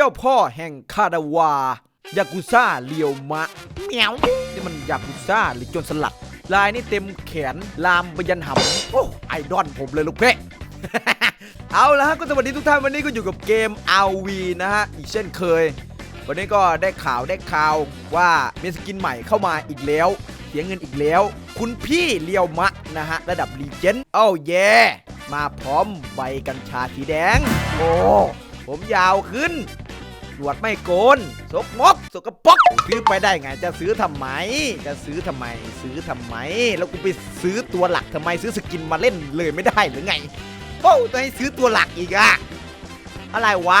จ้าพ่อแห่งคาดาวายากุซ่าเลียวมะเหมียวนี่มันยากุซ่าหรือโจนสลัด ลายนี่เต็มแขนลามไปยันหำโอ้ไอดอลผมเลยลูกเพ่เอาละฮะก็สวัสดีทุกท่านวันนี้ก็อยู่กับเกม RV นะฮะอีกเช่นเคย วันนี้ก็ได้ข่าวได้ข่าวว่ามีสกินใหม่เข้ามาอีกแล้วเสียเงินอีกแล้ว คุณพี่เลียวมะนะฮะระดับรีเจนโอ้เย่มาพร้อมใบกัญชาสีแดง โอ้ผมยาวขึ้น หนวดไม่โกนสกมกสกปรกซื้อไปได้ไงจะซื้อทำไม จะซื้อทำไม ซื้อทำไม แล้วกูไปซื้อตัวหลักทำไมซื้อสกินมาเล่นเลยไม่ได้หรือไงโอ้ต้องให้ซื้อตัวหลักอีกอะอะไรวะ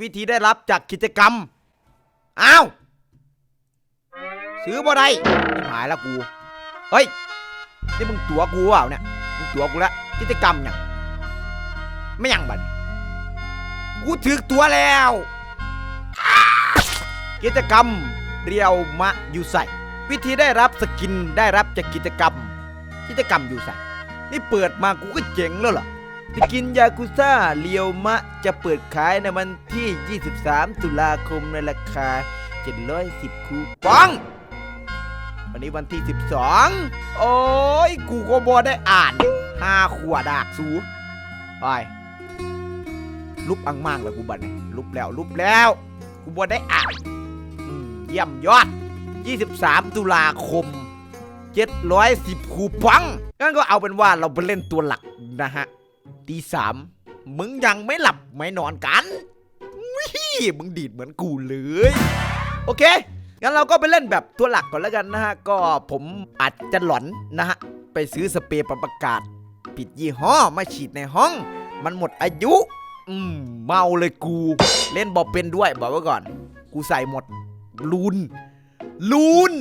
วิธีได้รับจากกิจกรรมอ้าวซื้อบ่ได้หายแล้วกูเฮ้ยนี่มึงตัวกูเปล่าเนี่ยมึงตัวกูแล้วกิจกรรมเนี่ยงไม่ยังบัดนี้กูถึกตัวแล้ว กิจกรรมเรียวมะอยู่ใส่วิธีได้รับสกินได้รับจากกิจกรรม กิจกรรมอยู่ใส่นี่เปิดมากูก็เจ๋งแล้วเหรอสกินยากุซ่าเรียวมะจะเปิดขายในวันที่ 23 ตุลาคมในราคา 710 คูปอง วันนี้วันที่ 12 โอ้ย กูก็บอได้อ่านห้าขวดดากสูไปลุบอังมั่งแล้วกูบัดนี้ลุบแล้วลุบแล้ว กูบอได้อ่าน เยี่ยมยอด 23 ตุลาคม 710 คูปองงั้นก็เอาเป็นว่าเราไปเล่นตัวหลักนะฮะตีสามมึงยังไม่หลับไม่นอนกันวิมึงดีดเหมือนกูเลย โอเค งั้นเราก็ไปเล่นแบบตัวหลักก่อนแล้วกันนะฮะ ก็ผมอาจจะหลอนนะฮะ ไปซื้อสเปรย์ปรับอากาศผิดยี่ห้อมาฉีดในห้อง มันหมดอายุ อืม เมาเลยกู เล่นบอเป็นด้วยบอกไว้ก่อน กูใส่หมด ลูน ลูน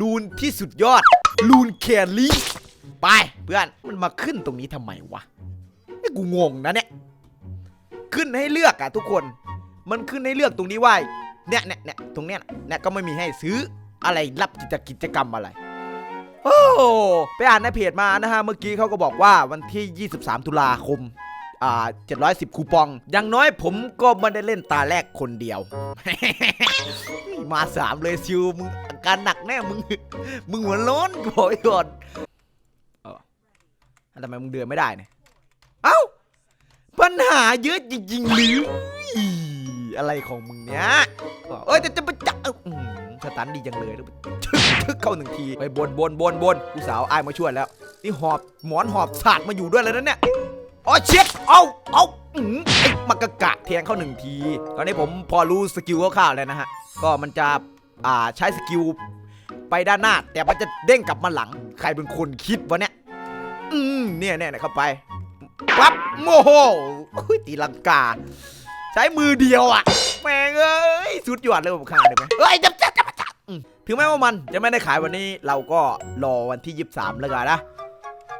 ลูนที่สุดยอด ลูนแคลี่ไปเพื่อน มันมาขึ้นตรงนี้ทำไมวะนี่กูงงนะเนี่ย ขึ้นให้เลือกอะทุกคน มันขึ้นให้เลือกตรงนี้ว่าเนี่ยเนี่ยเนี่ยตรงเนี้ยเนี่ยก็ไม่มีให้ซื้ออะไรรับกิจกิจกรรมอะไร โอ้ ไปอ่านในเพจมานะฮะ เมื่อกี้เขาก็บอกว่าวันที่ 23 ตุลาคม อ่า710 คูปอง อย่างน้อยผมก็ไม่ได้เล่นตาแรกคนเดียว มาสามเลยซิวมึงอาการหนักแน่มึง มึงหัวโล้นบอกไว้ก่อนเออทำไมมึงเดินไม่ได้เนี่ย เอ้า ปัญหาเยอะจริงๆหรืออะไรของมึงเนี้ยเอ้ยแต่จะไปจับเออืมสตันดีจังเลยชึกชึกเข้าหนึ่งทีไปบนบนบนบนกูสาวอายมาช่วยแล้ว นี่หอบหมอนหอบสาดมาอยู่ด้วยแล้วนะเนี่ย อ๋อเช็ดเอาเอาอืมไอ้มักกะกะแทงเข้าหนึ่งที ตอนนี้ผมพอรู้สกิลคร่าวๆแล้วนะฮะ ก็มันจะอ่าใช้สกิลไปด้านหน้า แต่มันจะเด้งกลับมาหลัง ใครเป็นคนคิดวะเนี่ย อืมเนี่ยเนี่ยเนี่ยเข้าไปปั๊บโมโหตีลังกา ใช้มือเดียวอะ แม่งเอ้ยสุดยอดเลยผมขาดเลยไหมเฮ้ยจับจับจับจับอืมถึงแม้ว่ามันจะไม่ได้ขายวันนี้เราก็รอวันที่ 23 แล้วกันนะ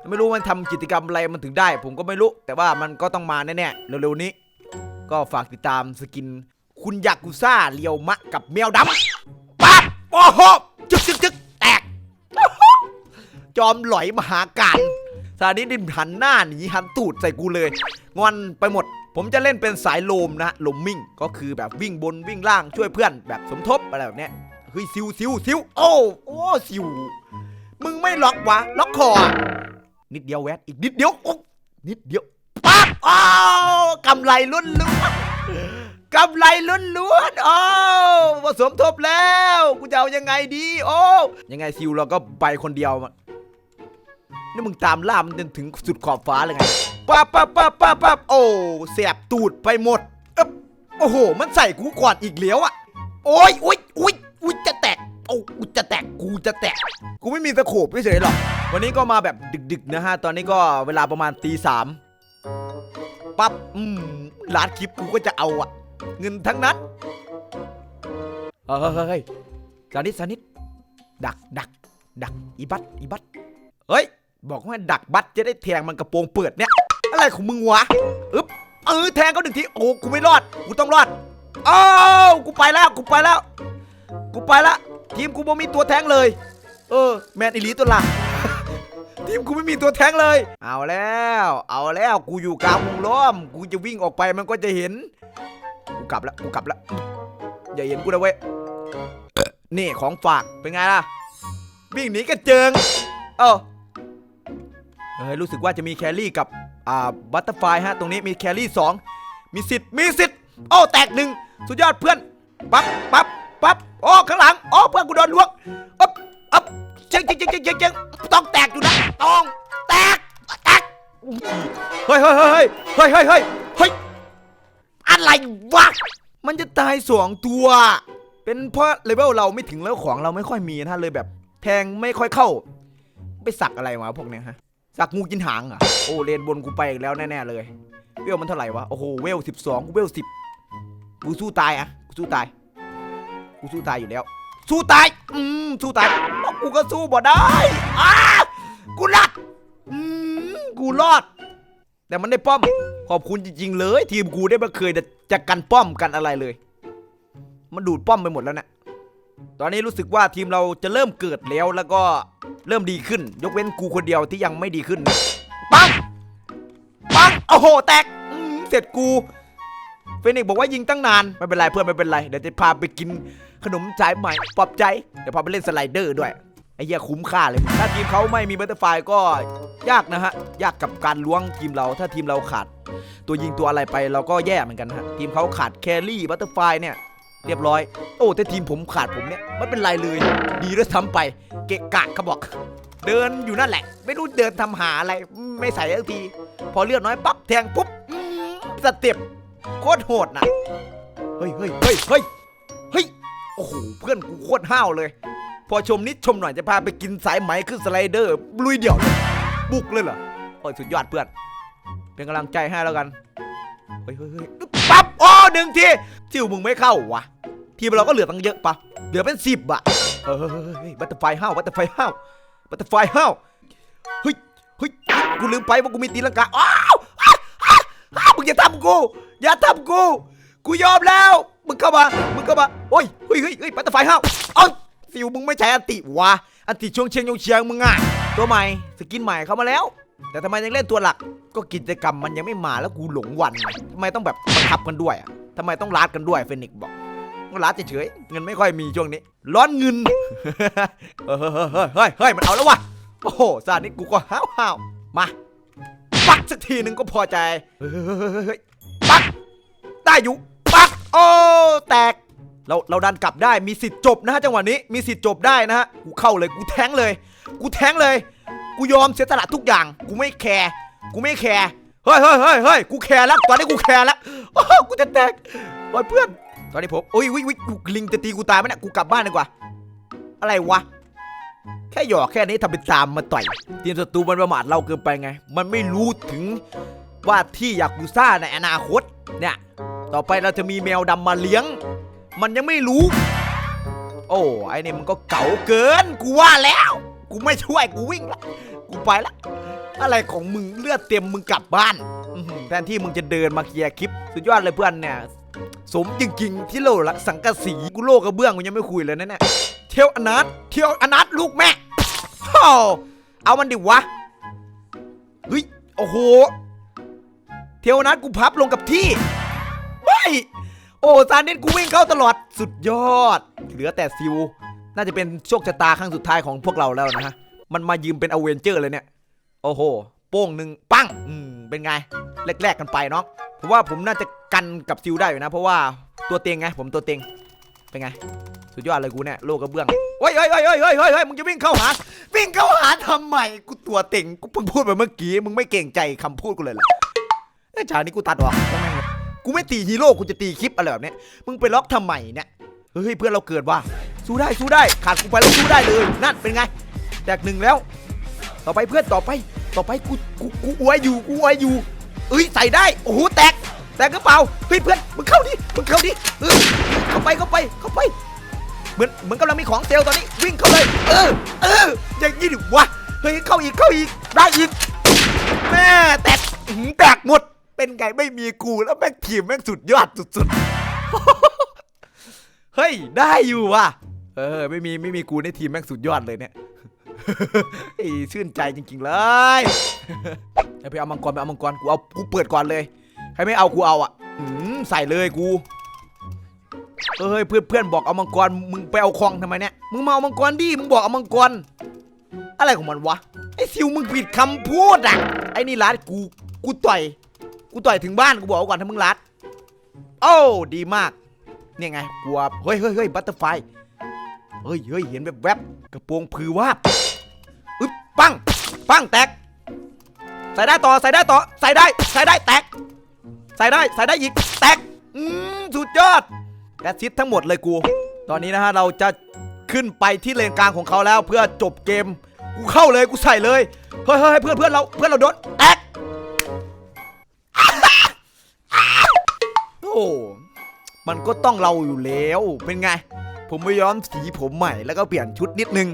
ไม่รู้มันทำกิจกรรมอะไรมันถึงได้ ผมก็ไม่รู้ แต่ว่ามันก็ต้องมาแน่ๆเร็วๆนี้ ก็ฝากติดตามสกิน คุณยากุซ่าเลียวมะกับแมวดำปั๊บโอ้โหจึกจึกจึกแตก จอมหลอยมหาการซาดิสดินหันหน้าหนีหันตูดใส่กูเลย งอนไปหมด ผมจะเล่นเป็นสายโลมนะโลมมิ่งก็คือแบบวิ่งบนวิ่งล่างช่วยเพื่อนแบบสมทบอะไรแบบเนี้ยเฮ้ยซิวซิวซิวโอ้โอ้ซิวมึงไม่ล็อกวะ ล็อกคอ นิดเดียวแวดอีกนิดเดียวโอ๊ะนิดเดียวปั๊บอ้าวกำไรล้วนล้วนกำไรล้วนล้วนโอ้ผสมทบแล้วกูจะเอายังไงดี โอ้ยังไงซิวเราก็ไปคนเดียวมานี่มึงตามล่ามันจนถึงสุดขอบฟ้าเลยไงปั๊บปั๊บปั๊บปั๊บปั๊บโอ้เสียบตูดไปหมดอ๊บโอ้โห มันใส่กูก่อนอีกแล้วอะ โอ้ยโอ้ยโอ้ยอุ้ยจะ โอ้กูจะแตกกูจะแตกกูไม่มีสโคปเฉยๆหรอกวันนี้ก็มาแบบดึกๆนะฮะตอนนี้ก็เวลาประมาณตีสามปั๊บอืมร้านคลิปกูก็จะเอาอะเงินทั้งนั้นเฮ้ยสานิดสานิดดักดักดักอีบัตอีบัตเฮ้ย บอกว่าดักบัตจะได้แทงมันกระโปรงเปิดเนี่ย อะไรของมึงวะอึ๊บเออแทงเขาหนึ่งทีโอ้กูไม่รอด กูต้องรอดอ้าวกูไปแล้วกูไปแล้ว กูไปและ ทีมกูไม่มีตัวแทงเลยเออแมนอิลีตัวหลังทีมกูไม่มีตัวแทงเลย เอาแล้ว เอาแล้วกูอยู่กลางวงล้อม กูจะวิ่งออกไปมันก็จะเห็น กูกลับล้วกูกลับล้วอย่าเห็นกูนะเว้ยนี่ของฝากเป็นไงล่ะ วิ่งหนีกระเจิง เอ้าเฮ้ยรู้สึกว่าจะมีแครี่กับอ่าบัตเตอร์ไฟฮะ ตรงนี้มีแครี่สองมีสิทธิ์มีสิทธิ์โอ้แตกหนึ่งสุดยอดเพื่อนปั๊บปั๊บปั๊บ โอ้ข้างหลังโอ้เพื่อนกูโดนล้วงอ๊บอ๊บเจ๊งเจ๊งเจ๊งเจ๊งเจ๊งต้องแตกอยู่นะต้องแตกแตกเฮ้ยเฮ้ยเฮ้ยเฮ้ยเฮ้ยเฮ้ยเฮ้ยอะไรวะมันจะตายสองตัว เป็นเพราะเลเวลเราไม่ถึงแล้วของเราไม่ค่อยมีนะเลยแบบแทงไม่ค่อยเข้า ไปสักอะไรมาพวกเนี้ยฮะสักงูกินหางอะโอ้เลนบนกูไปอีกแล้วแน่ๆเลยเวลมันเท่าไหร่วะโอ้โหเวลสิบสองกูเวลสิบกูสู้ตายอะกูสู้ตาย กูสู้ตายอยู่แล้ว สู้ตาย อืมสู้ตายอ้วกูก็สู้บ่ได้อ้ากูรอดอืมกูรอด แต่มันได้ป้อม ขอบคุณจริงๆเลย ทีมกูได้มาเคยจะกันป้อมกันอะไรเลย มันดูดป้อมไปหมดแล้วเนะตอนนี้รู้สึกว่าทีมเราจะเริ่มเกิดแล้วแล้วก็เริ่มดีขึ้น ยกเว้นกูคนเดียวที่ยังไม่ดีขึ้นปังปังโอ้โห แตกเสร็จกู เฟนิกบอกว่ายิงตั้งนาน ไม่เป็นไรเพื่อนไม่เป็นไร เดี๋ยวจะพาไปกินขนมสายใหม่ปลอบใจ เดี๋ยวพาไปเล่นสไลเดอร์ด้วย ไอ้เหี้ยคุ้มค่าเลย ถ้าทีมเขาไม่มีบัตเตอร์ไฟก็ยากนะฮะ ยากกับการล้วงทีมเรา ถ้าทีมเราขาด ตัวยิงตัวอะไรไปเราก็แย่เหมือนกันฮะ ทีมเขาขาดแครี่บัตเตอร์ไฟเนี่ยเรียบร้อย โอ้ แต่ทีมผมขาดผมเนี่ยไม่เป็นไรเลย ดีด้วยซ้ำไป เกะกะเขาบอก เดินอยู่นั่นแหละ ไม่รู้เดินทำหาอะไร ไม่ใส่สักที พอเลือดน้อยปั๊บแทงปุ๊บสเต็ป โคตรโหดนะเฮ้ยเฮ้ยเฮ้ยเฮ้ยเฮ้ยโอ้โหเพื่อนกูโคตรห้าวเลย พอชมนิดชมหน่อยจะพาไปกินสายไหมขึ้นสไลเดอร์ลุยเดี่ยวบุกเลยเหรอโอ้ยสุดยอดเพื่อน เป็นกำลังใจให้แล้วกันเฮ้ยเฮ้ยเฮ้ยปั๊บโอ้หนึ่งทีทิวมึงไม่เข้าวะทีมเราก็เหลือตั้งเยอะปะเหลือเป็นสิบอะเฮ้ยเฮ้ยเฮ้ยบัตเตอร์ไฟห้าวบัตเตอร์ไฟห้าวบัตเตอร์ไฟห้าวเฮ้ยเฮ้ยกูลืมไปว่ากูมีตีลังกาอ้าวอ้าวอ้าวอ้าวมึ งอย่าทำกู อย่าทำกู กูยอมแล้ว มึงเข้ามา มึงเข้ามา โอ้ย เฮ้ยเฮ้ยเฮ้ยบัตตไฟห้าวเอ้าฟิวมึงไม่ใช้อันติวะ อันติช่วงเชียงยงเชียงมึงอะตัวใหม่ สกินใหม่เข้ามาแล้ว แต่ทำไมยังเล่นตัวหลัก ก็กิจกรรมมันยังไม่มาแล้วกูหลงวันทำไมต้องแบบบังคับกันด้วยอะทำไมต้องลาดกันด้วยเฟนิกบอกก็ร้านเฉยๆเงินไม่ค่อยมีช่วงนี้ ร้อนเงิน เฮ้ยเฮ้ยเฮ้ยเฮ้ยมันเอาแล้ววะ โอ้โหซานี้กูก็ห้าวห้าวมา สักทีหนึ่งก็พอใจเฮ้ยปักได้อยู่ปักโอ้แตกเราเราดันกลับได้มีสิทธิ์จบนะฮะจังหวะนี้มีสิทธิ์จบได้นะฮะกูเข้าเลยกูแทงเลย กูแทงเลย กูยอมเสียสละทุกอย่าง กูไม่แคร์กูไม่แคร์เฮ้ยเฮ้ยเฮ้ยเฮ้ยกูแคร์แล้วตอนนี้กูแคร์แล้วโอ้โหกูจะแตกโอ้ยเพื่อน ตอนนี้ผมอุ้ยอุ้ยอุ้ยกูลิงจะตีกูตายไหมเนี่ยกูกลับบ้านดีกว่า อะไรวะ แค่หยอกแค่นี้ทำเป็นตามมาต่อยทีมศัตรูมันประมาทเราเกินไปไง มันไม่รู้ถึงว่าที่อยากกูซ่าในอนาคตเนี่ยต่อไปเราจะมีแมวดำมาเลี้ยง มันยังไม่รู้ โอ้ไอ้นี่มันก็เก๋าเกินกูว่าแล้ว กูไม่ช่วยกูวิ่งละกูไปละอะไรของมึงเลือดเต็มมึงกลับบ้านแทนที่มึงจะเดินมาเคลียร์คลิป สุดยอดเลยเพื่อนเนี่ยสมจริงๆที่โลละสังกะสีกูโลกระเบื้องกูยังไม่คุยเลยนะเนี่ยเที่ยวอนัทเที่ยวอนัทลูกแม่ เอามันดิวะเฮ้ยโอ้โห เที่ยวนัทกูพับลงกับที่ไม่โอ้ซานเน้นกูวิ่งเข้าตลอดสุดยอด เหลือแต่ซิว น่าจะเป็นโชคชะตาครั้งสุดท้ายของพวกเราแล้วนะฮะ มันมายืมเป็นอเวนเจอร์เลยเนี่ย โอ้โห โป้งหนึ่งปั้งอืมเป็นไงแลกๆกันไปเนาะผมว่าผมน่าจะกันกับซิลได้อยู่นะ เพราะว่าตัวเต็งไง ผมตัวเต็งเป็นไง สุดยอดเลยกูเนี่ยโลกกระเบื้องเฮ้ยเฮ้ยเฮ้ยเฮ้ยเฮ้ยเฮ้ยมึงจะวิ่งเข้าหาวิ่งเข้าหาทำไมกูตัวเต็งกูเพิ่งพูดไปเมื่อกี้มึงไม่เก่งใจคำพูดกูเลยเหรอไอ้ฉากนี้กูตัดออกกูไม่ตีฮีโร่กูจะตีคลิปอะไรแบบเนี้ยมึงไปล็อกทำไมเนี่ยเฮ้ยเพื่อนเราเกิดว่าสู้ได้สู้ได้ขาดกูไปแล้วสู้ได้เลยนั่นเป็นไงแตกหนึ่งแล้ว ต่อไปเพื่อนต่อไป ต่อไปกูกูกูอวยอยู่กูอวยอยู่เอ้ยใส่ได้โอ้โหแตกแตกกระเป๋าเฮ้ยเพื่อนมึงเข้าดิมึงเข้าดิเออเข้าไปเข้าไปเข้าไป เหมือนเหมือนกำลังมีของเซลล์ตอนนี้วิ่งเข้าเลยเออเอออย่างนี้ดิวะเฮ้ยเข้าอีกเข้าอีกได้อีกแม่แตกหือแตกหมด เป็นไงไม่มีกูแล้วแม่งทีมแม่งสุดยอดสุดๆเฮ้ยได้อยู่ว่ะเออไม่มีไม่มีกูในทีมแม่งสุดยอดเลยเนี่ยไอ้ชื่นใจจริงๆเลยเอาไปเอามังกรไปเอามังกรกูเอากูเปิดก่อนเลยใครไม่เอากูเอาอะใส่เลยกู เฮ้ยเพื่อนเพื่อนบอกเอามังกรมึงไปเอาคลองทำไมเนี่ยมึงมาเอามังกรดิมึงบอกเอามังกร อะไรของมันวะไอ้ซิวมึงผิดคำพูดอะไอ้นี่รัดกูกูต่อยกูต่อยถึงบ้านกูบอกเอาก่อนถ้ามึงรัดโอ้ดีมากเนี่ยไงกลัวเฮ้ยเฮ้ยเฮ้ยบัตเตอร์ไฟเฮ้ยเฮ้ยเห็นแบบแวบกระโปรงพือว่าอึ๊บปังปังแตกใส่ได้ต่อใส่ได้ต่อใส่ได้ใส่ได้แตกใส่ได้ใส่ได้อีกแตกอืมสุดยอด และซิดทั้งหมดเลยกู ตอนนี้นะฮะเราจะขึ้นไปที่เลนกลางของเขาแล้วเพื่อจบเกม กูเข้าเลยกูใส่เลย เฮ้ยเฮ้ยเพื่อนเพื่อนเราเพื่อนเราโดนแตกโอ้มันก็ต้องเราอยู่แล้ว เป็นไง ผมไปย้อมสีผมใหม่แล้วก็เปลี่ยนชุดนิดนึง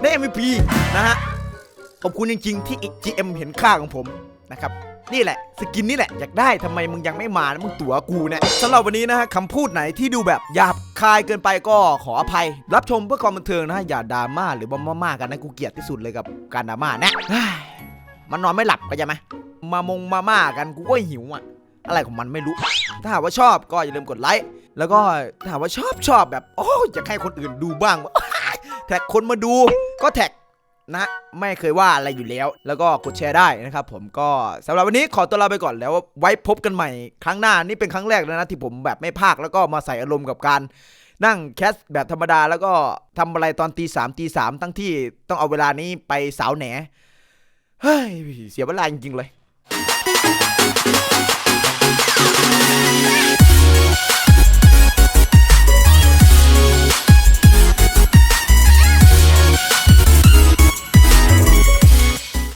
ได้ MVP นะฮะ ขอบคุณจริงๆที่ GM เห็นค่าของผมนะครับ นี่แหละ สกินนี่แหละอยากได้ทำไมมึงยังไม่มานะมึงตั๋วกูเนี่ยสำหรับวันนี้นะฮะคำพูดไหนที่ดูแบบหยาบคายเกินไปก็ขออภัย รับชมเพื่อความบันเทิงนะฮะอย่าดราม่าหรือว่มาม่ากันนะกูเกลียดที่สุดเลยกับการดราม่านะเฮ้ยมันนอนไม่หลับก็จะไหมมามงมาม่ากันกูก็หิวอะ อะไรของมันไม่รู้ ถ้าหากว่าชอบก็อย่าลืมกดไลค์ แล้วก็ถ้าหากว่าชอบชอบแบบ โอ้ยอยากให้คนอื่นดูบ้าง แท็กคนมาดู ก็แท็ก นะไม่เคยว่าอะไรอยู่แล้ว แล้วก็กดแชร์ได้นะครับผมก็สำหรับวันนี้ขอตัวลาไปก่อนแล้วไว้พบกันใหม่ ครั้งหน้านี่เป็นครั้งแรกแล้วนะที่ผมแบบไม่พากแล้วก็มาใส่อารมณ์กับการนั่งแคสแบบธรรมดาแล้วก็ทำอะไรตอนตีสามตีสามทั้งที่ต้องเอาเวลานี้ไปสาวแหนเฮ้ยเสียเวลาจริงๆเลย